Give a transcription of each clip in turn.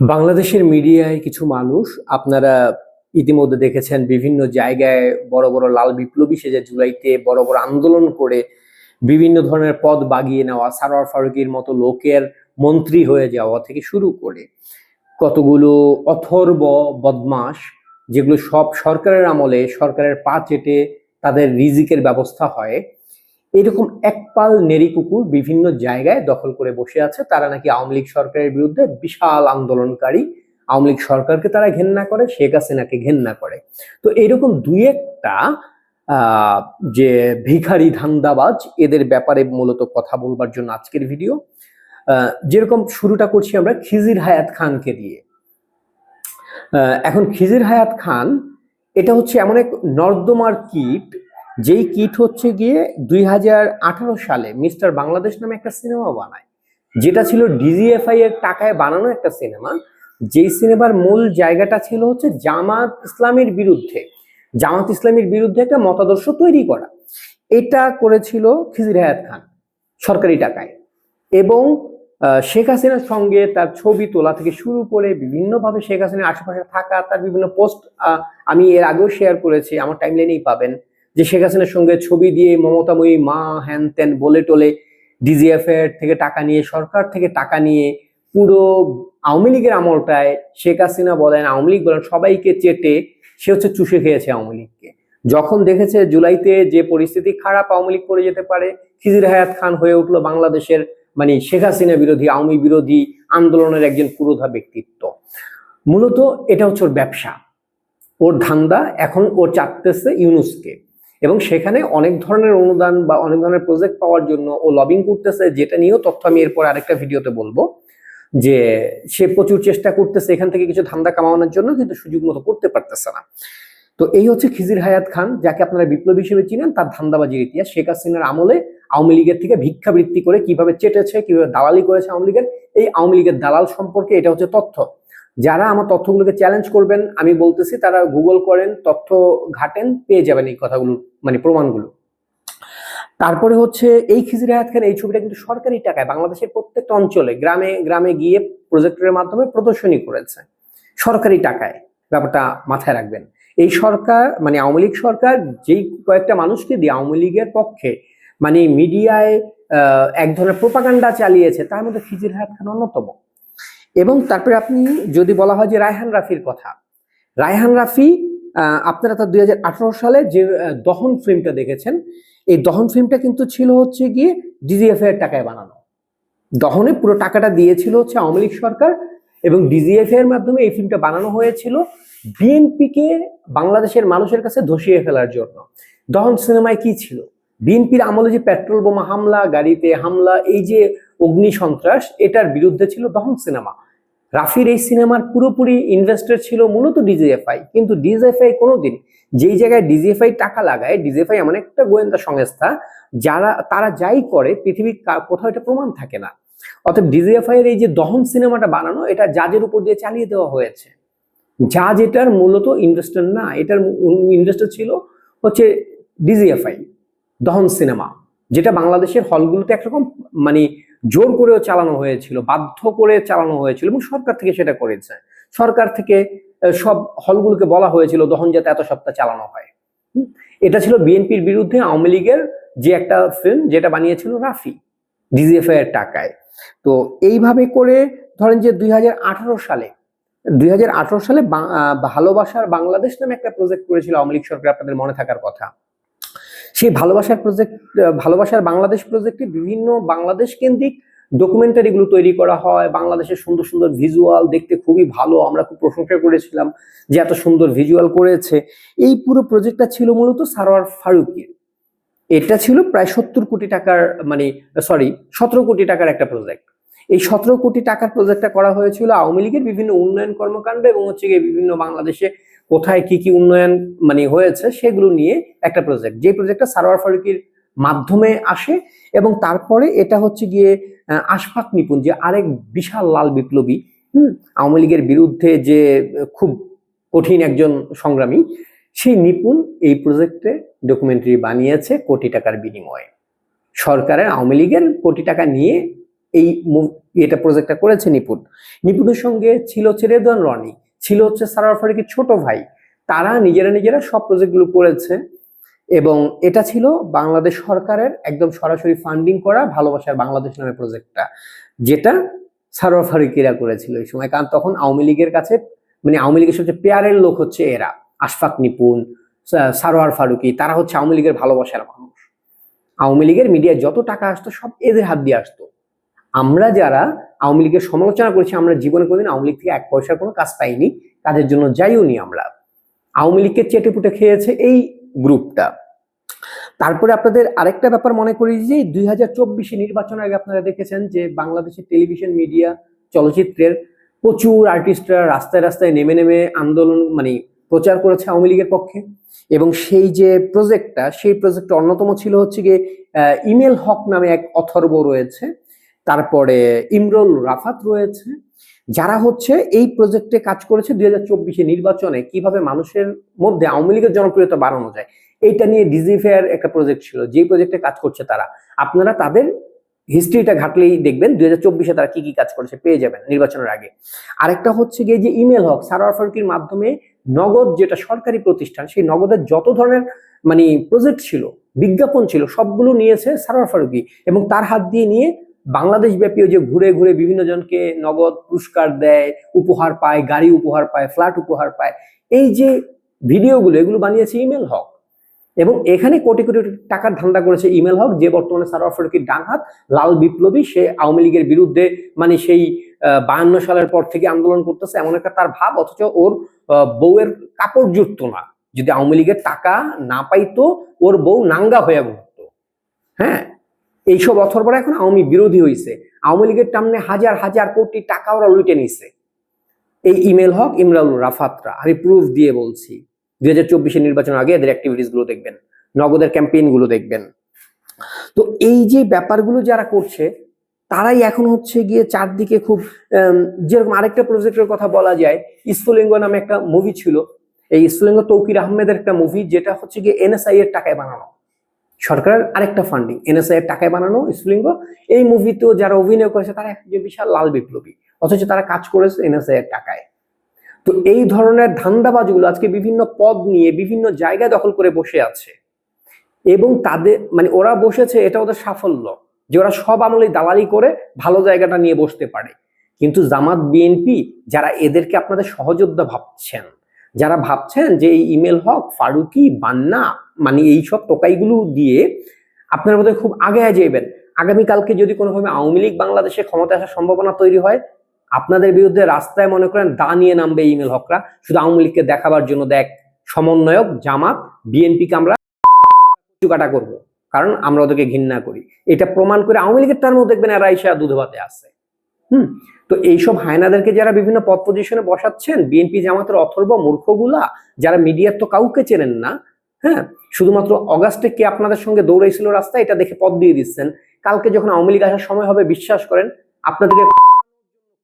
বাংলাদেশের মিডিয়ায় কিছু মানুষ, আপনারা ইতিমধ্যে দেখেছেন বিভিন্ন জায়গায় বড় বড় লাল বিপ্লবী সেজে জুলাইতে বড় বড় আন্দোলন করে বিভিন্ন ধরনের পদ বাগিয়ে নেওয়া, সারোয়ার ফারুকির মতো লোকের মন্ত্রী হয়ে যাওয়া থেকে শুরু করে কতগুলো অথর্ব বদমাস যেগুলো সব সরকারের আমলে সরকারের পা চেটে তাদের রিজিকের ব্যবস্থা হয়। এরকম একপাল নেরি কুকুর বিভিন্ন জায়গায় দখল করে বসে আছে। তারা নাকি আওয়ামী লীগ সরকারের বিরুদ্ধে বিশাল আন্দোলনকারী। আওয়ামী লীগ সরকারকে তারা ঘেন্না করে, শেখ হাসিনাকে ঘেন্না করে। তো এরকম দুই একটা যে ভিখারি ধান্দাবাজ, এদের ব্যাপারে মূলত কথা বলবার জন্য আজকের ভিডিও। যেরকম শুরুটা করছি আমরা খিজির হায়াত খানকে দিয়ে। এখন খিজির হায়াত খান, এটা হচ্ছে এমন এক নর্দমার কীট যেই কিট হচ্ছে গিয়ে দুই হাজার আঠারো সালে মিস্টার বাংলাদেশ নামে একটা সিনেমা বানায়। যেটা ছিল ডিজিএফআই এর টাকায় বানানো একটা সিনেমা। যেই সিনেমার মূল জায়গাটা ছিল হচ্ছে জামাত ইসলামের বিরুদ্ধে। জামাত ইসলামের বিরুদ্ধে একটা মতাদর্শ তৈরি করা। এটা করেছিল খিজির হায়াত খান সরকারি টাকায়। এবং শেখ হাসিনার সঙ্গে তার ছবি তোলা থেকে শুরু করে বিভিন্নভাবে শেখ হাসিনার আশেপাশে থাকা, তার বিভিন্ন পোস্ট আমি এর আগেও শেয়ার করেছি, আমার টাইমলাইনেই পাবেন। যে শেখ হাসিনার সঙ্গে ছবি দিয়ে মমতাময়ী মা হ্যান ত্যান বলে টোলে ডিজিএফ এর থেকে টাকা নিয়ে, সরকার থেকে টাকা নিয়ে পুরো আওয়ামী লীগের আমলটায় শেখ হাসিনা বলেন, আওয়ামী লীগ বলেন, সবাইকে চেটে সে হচ্ছে চুষে খেয়েছে আওয়ামী লীগকে। যখন দেখেছে জুলাইতে যে পরিস্থিতি, খারাপ আওয়ামী লীগ পড়ে যেতে পারে, খিজির হায়াত খান হয়ে উঠল বাংলাদেশের মানে শেখ হাসিনা বিরোধী, আওয়ামী বিরোধী আন্দোলনের একজন পুরোধা ব্যক্তিত্ব। মূলত এটা হচ্ছে ওর ব্যবসা। ওর ধান্দা এখন ওর চাটতেছে ইউনুসকে। এবং সেখানে অনেক ধরনের অনুদান বা অনেক ধরনের প্রজেক্ট পাওয়ার জন্য ও লবিং করতেছে, যেটা নিয়েও তথ্য আমি এরপর আরেকটা ভিডিওতে বলব। যে সে প্রচুর চেষ্টা করতেছে এখান থেকে কিছু ধান্দা কামানোর জন্য, কিন্তু সুযোগ মতো করতে পারতেছে না। তো এই হচ্ছে খিজির হায়াত খান, যাকে আপনারা বিপ্লবী হিসেবে চিনেন, তার ধান্দাবাজির ইতিহাস। শেখ হাসিনার আমলে আওয়ামী লীগের থেকে ভিক্ষাবৃত্তি করে কীভাবে চেটেছে, কীভাবে দালালি করেছে আওয়ামী লীগের, এই আওয়ামী লীগের দালাল সম্পর্কে এটা হচ্ছে তথ্য। যারা আমার তথ্যগুলোকে চ্যালেঞ্জ করবেন, আমি বলতেছি তারা গুগল করেন, তথ্য ঘাটেন, পেয়ে যাবেন এই কথাগুলো মানে প্রমাণগুলো। তারপরে হচ্ছে এই খিজির হায়াত খান, এই ছবিটা কিন্তু সরকারি টাকায়, বাংলাদেশের প্রত্যেকটা অঞ্চলে, গ্রামে গ্রামে গিয়ে প্রজেক্টরের মাধ্যমে প্রদর্শনী করেছে। সরকারি টাকায়, ব্যাপারটা মাথায় রাখবেন। এই সরকার মানে আওয়ামী লীগ সরকার, যেই কয়েকটা মানুষকে দিয়ে আওয়ামী লীগের পক্ষে মানে মিডিয়ায় এক ধরনের প্রোপাগান্ডা চালিয়েছে, তার মধ্যে খিজির হায়াত খান অন্যতম। এবং তারপরে আপনি যদি বলা হয় যে রায়হান রাফির কথা, রায়হান রাফি আপনারা তার দু হাজার আঠেরো সালে যে দহন ফিল্মটা দেখেছেন, এই দহন ফিল্মটা কিন্তু ছিল হচ্ছে গিয়ে ডিজিএফ এর টাকায় বানানো। দহনে পুরো টাকাটা দিয়েছিল হচ্ছে আওয়ামী লীগ সরকার এবং ডিজিএফ এর মাধ্যমে এই ফিল্মটা বানানো হয়েছিল বিএনপিকে বাংলাদেশের মানুষের কাছে ধসিয়ে ফেলার জন্য। দহন সিনেমায় কি ছিল? বিএনপির আমলে যে পেট্রোল বোমা হামলা, গাড়িতে হামলা, এই যে অগ্নি সন্ত্রাস, এটার বিরুদ্ধে ছিল দহন সিনেমা। রাফির এই সিনেমার পুরোপুরি ইনভেস্টর ছিল মূলত ডিজিএফআই কিন্তু ডিজিএফআই কোনোদিন যেই জায়গায় ডিজিএফআই টাকা লাগায় ডিজিএফআই এমন একটা গোয়েন্দা সংস্থা, যারা, তারা যাই করে, পৃথিবীর কোথাও এটা প্রমাণ থাকে না। অতএব ডিজিএফআই এর এই যে দহন সিনেমাটা বানানো, এটা জাজের উপর দিয়ে চালিয়ে দেওয়া হয়েছে। জাজ এটার মূলত ইনভেস্টার না, এটার ইনভেস্টর ছিল হচ্ছে ডিজিএফআই দহন সিনেমা, যেটা বাংলাদেশের হলগুলোতে একরকম মানে জোর করেও চালানো হয়েছিল, বাধ্য করে চালানো হয়েছিল এবং সরকার থেকে সেটা করেছে। সরকার থেকে সব হলগুলোকে বলা হয়েছিল, দহন যাতে এত সপ্তাহ চালানো হয়? এটা ছিল বিএনপির বিরুদ্ধে আওয়ামী লীগের যে একটা ফিল্ম যেটা বানিয়েছিল রাফি, ডিজিএফআই এর টাকায়। তো এইভাবে করে ধরেন যে দুই হাজার আঠারো সালে, দুই হাজার আঠারো সালে ভালোবাসার বাংলাদেশ নামে একটা প্রজেক্ট করেছিল আওয়ামী লীগ সরকার, আপনাদের মনে থাকার কথা। সেই ভালোবাসার প্রজেক্ট ভালোবাসার বাংলাদেশ প্রজেক্টে বিভিন্ন বাংলাদেশ কেন্দ্রিক ডকুমেন্টারিগুলো তৈরি করা হয়। বাংলাদেশের সুন্দর সুন্দর ভিজুয়াল দেখতে খুবই ভালো। আমরা খুব প্রশংসা করেছিলাম যে এত সুন্দর ভিজুয়াল করেছে। এই পুরো প্রজেক্টটা ছিল মূলত সারোয়ার ফারুকের। এটা ছিল প্রায় সত্তর কোটি টাকার মানে সরি সতেরো কোটি টাকার একটা প্রজেক্ট এই সতেরো কোটি টাকার প্রজেক্টটা করা হয়েছিল আওয়ামী লীগের বিভিন্ন উন্নয়ন কর্মকাণ্ড এবং হচ্ছে গিয়ে বিভিন্ন বাংলাদেশে কোথায় কি কি উন্নয়ন মানে হয়েছে সেগুলো নিয়ে একটা প্রজেক্ট যে প্রজেক্টটা সারোয়ার ফারুকির মাধ্যমে আসে এবং তারপরে এটা হচ্ছে গিয়ে আশফাক নিপুণ, যে আরেক বিশাল লাল বিপ্লবী, হুম, আওয়ামী লীগের বিরুদ্ধে যে, খুব কঠিন একজন সংগ্রামী, সেই নিপুণ এই প্রজেক্টে ডকুমেন্টারি বানিয়েছে কোটি টাকার বিনিময়ে। সরকারের, আওয়ামী লীগের কোটি টাকা নিয়ে এই এটা প্রজেক্টটা করেছে নিপুণ। নিপুণের সঙ্গে ছিল হচ্ছে রেদওয়ান রনি ছিল হচ্ছে সারার ফারুকের ছোট ভাই। তারা নিজেরা নিজেরা সব প্রজেক্টগুলো করেছে এবং এটা ছিল বাংলাদেশ সরকারের একদম সরাসরি ফান্ডিং করা ভালোবাসার বাংলাদেশ নামে প্রজেক্টটা যেটা সারোয়ার ফারুকিরা করেছিল এই সময়। কারণ তখন আওয়ামী লীগের কাছে মানে আওয়ামী লীগের সবচেয়ে পেয়ারের লোক হচ্ছে এরা, আশফাক নিপুণ, সা- সারোয়ার ফারুকি, তারা হচ্ছে আওয়ামী লীগের ভালোবাসার মানুষ। আওয়ামী লীগের মিডিয়ায় যত টাকা আসতো, সব এদের হাত দিয়ে আসতো। আমরা যারা আওয়ামী লীগের সমালোচনা করেছি, আমরা জীবনে কোনোদিন আওয়ামী লীগ থেকে এক পয়সার কোনো কাজ পাইনি। কাজের জন্য যাইও নি আমরা। আওয়ামী লীগকে চেটে পুটে খেয়েছে এই গ্রুপটা। তারপরে আপনাদের আরেকটা ব্যাপার মনে করি যে, দুই হাজার চব্বিশে নির্বাচনের আগে আপনারা দেখেছেন যে, বাংলাদেশের টেলিভিশন মিডিয়া চলচ্চিত্রের প্রচুর আর্টিস্টরা রাস্তায় রাস্তায় নেমে নেমে আন্দোলন মানে প্রচার করেছে আওয়ামী লীগের পক্ষে। এবং সেই যে প্রজেক্টটা সেই প্রজেক্টটা অন্যতম ছিল হচ্ছে গিয়ে ইমেল হক নামে এক অথর্ব রয়েছে। তারপরে ইমরুল রাফাত রয়েছে, যারা হচ্ছে এই প্রজেক্টে কাজ করেছে দুই হাজার চব্বিশে নির্বাচনে, কীভাবে মানুষের মধ্যে আওয়ামী লীগের জনপ্রিয়তা বাড়ানো যায়। এইটা নিয়ে ডিজিফেয়ার একটা প্রজেক্ট ছিল যে প্রজেক্টে কাজ করছে তারা। আপনারা তাদের হিস্ট্রিটা ঘাটলেই দেখবেন, দুই হাজার চব্বিশে তারা কি কি কাজ করেছে, পেয়ে যাবেন নির্বাচনের আগে। আরেকটা হচ্ছে গিয়ে যে ইমেল হক সারোয়ার ফারুকির মাধ্যমে নগদ যেটা সরকারি প্রতিষ্ঠান, সেই নগদের যত ধরনের মানে প্রজেক্ট ছিল, বিজ্ঞাপন ছিল, সবগুলো নিয়েছে সারোয়ার ফারুকি এবং তার হাত দিয়ে নিয়ে বাংলাদেশ ব্যাপীও যে ঘুরে ঘুরে বিভিন্ন জনকে নগদ পুরস্কার দেয়, উপহার পায়, গাড়ি উপহার পায়, ফ্ল্যাট উপহার পায়, এই যে ভিডিওগুলো, এগুলো বানিয়েছে ইমেল হক। এবং এখানে কোটি কোটি টাকার ধান্দা করেছে ইমেল হক, যে বর্তমানে সারোয়ার ফারুকির ডান হাত লাল বিপ্লবী, সে আওয়ামী লীগের বিরুদ্ধে মানে সেই বায়ান্ন সালের পর থেকে আন্দোলন করতেছে, এমন একটা তার ভাব, অথচ ওর বউয়ের কাপড় জুটতো না। যদি আওয়ামী লীগের টাকা না পাইতো, ওর বউ নাঙ্গা হয়ে ঘুরতো। হ্যাঁ? এইসব অথর্বরা এখন আওয়ামী বিরোধী হয়েছে আওয়ামী লীগের টামনে হাজার হাজার কোটি টাকা ওরা লুটে নিছে। এই ইমেল হক ইমরাউল রাফাতরা, আমি প্রুফ দিয়ে বলছি। দুই হাজার চব্বিশের নির্বাচনের আগে এদের অ্যাক্টিভিটিসগুলো দেখবেন, নগদের ক্যাম্পেইনগুলো দেখবেন। তো এই যে ব্যাপারগুলো যারা করছে, তারাই এখন হচ্ছে গিয়ে চারদিকে খুব যেরকম আরেকটা প্রজেক্টের কথা বলা যায়, ইস্ফুলিঙ্গ নামে একটা মুভি ছিল। এই ইস্ফুলিঙ্গ তৌকির আহমেদের একটা মুভি যেটা হচ্ছে গিয়ে এনএসআই এর টাকায় বানানো। সরকারের আরেকটা ফান্ডিং এনএসআই এর টাকায় বানানো ইস্ফুলিঙ্গ এই মুভিতেও যারা অভিনয় করেছে, তারা এক যে বিশাল লাল বিপ্লবী, অথচ তারা কাজ করেছে এনএসআই এর টাকায়। তো এই ধরনের ধান্দাবাজগুলো আজকে বিভিন্ন পদ নিয়ে বিভিন্ন জায়গায় দখল করে বসে আছে। এবং তাদের মানে ওরা বসেছে, এটা ওদের সাফল্য, যে ওরা সব আমলে দালালি করে ভালো জায়গাটা নিয়ে বসতে পারে। কিন্তু জামাত বিএনপি যারা এদেরকে আপনাদের সহযোদ্ধা ভাবছেন যারা ভাবছেন যে এই ইমেল হক, ফারুকি, বান্না মানে এই সব টোকাইগুলো দিয়ে আপনার বোধহয় খুব আগে যাইবেন। আগামীকালকে যদি কোনোভাবে আওয়ামী লীগ বাংলাদেশে ক্ষমতা আসার সম্ভাবনা তৈরি হয়, আপনাদের বিরুদ্ধে রাস্তায় মনে করেন দা নিয়ে নামবে ইমেল হকরা। শুধু আওয়ামী লীগকে দেখাবার জন্য দেখ, সমন্বয়ক, জামাত, বিএনপিকে আমরা কাটা করব, কারণ আমরা ওদেরকে ঘৃণা করি। এটা প্রমাণ করে আওয়ামী লীগের টার্মও দেখবেন এরা ইসা দুধ ভাতে আছে। হুম, তো এইসব হায়নাদেরকে যারা বিভিন্ন পদ পজিশনে বসাচ্ছেন, বিএনপি জামাতের অথর্ব মূর্খগুলা, যারা মিডিয়ার তো কাউকে চেনেন না হ্যাঁ শুধুমাত্র অগাস্টে কে আপনাদের সঙ্গে দৌড়াইছিল রাস্তায়, এটা দেখে পদ দিয়ে দিচ্ছেন কালকে যখন আওয়ামী লীগ আসার সময় হবে, বিশ্বাস করেন, আপনাদেরকে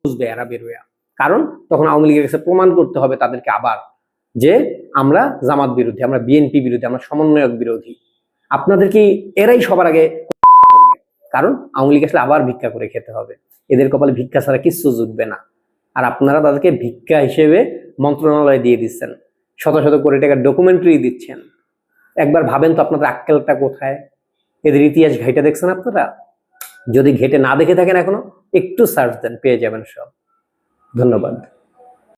বুঝবে এরা বেরোয়া কারণ তখন আওয়ামী লীগের কাছে প্রমাণ করতে হবে তাদেরকে আবার, যে আমরা জামাত বিরোধী, আমরা বিএনপি বিরোধী, আমরা সমন্বয়ক বিরোধী আপনাদেরকে এরাই সবার আগে। কারণ আওয়ামী লীগ আসলে আবার ভিক্ষা করে খেতে হবে। এদের কপালে ভিক্ষা ছাড়া কিচ্ছু জুটবে না। আর আপনারা তাদেরকে ভিক্ষা হিসেবে মন্ত্রণালয়ে দিয়ে দিচ্ছেন। শত শত কোটি টাকার ডকুমেন্টারি দিচ্ছেন। একবার ভাবেন তো আপনাদের আক্কেলটা কোথায়? এদের ইতিহাস ঘাইটা দেখছেন আপনারা? যদি ঘেটে না দেখে থাকেন এখনও, একটু সার্চ দেন, পেয়ে যাবেন সব। ধন্যবাদ।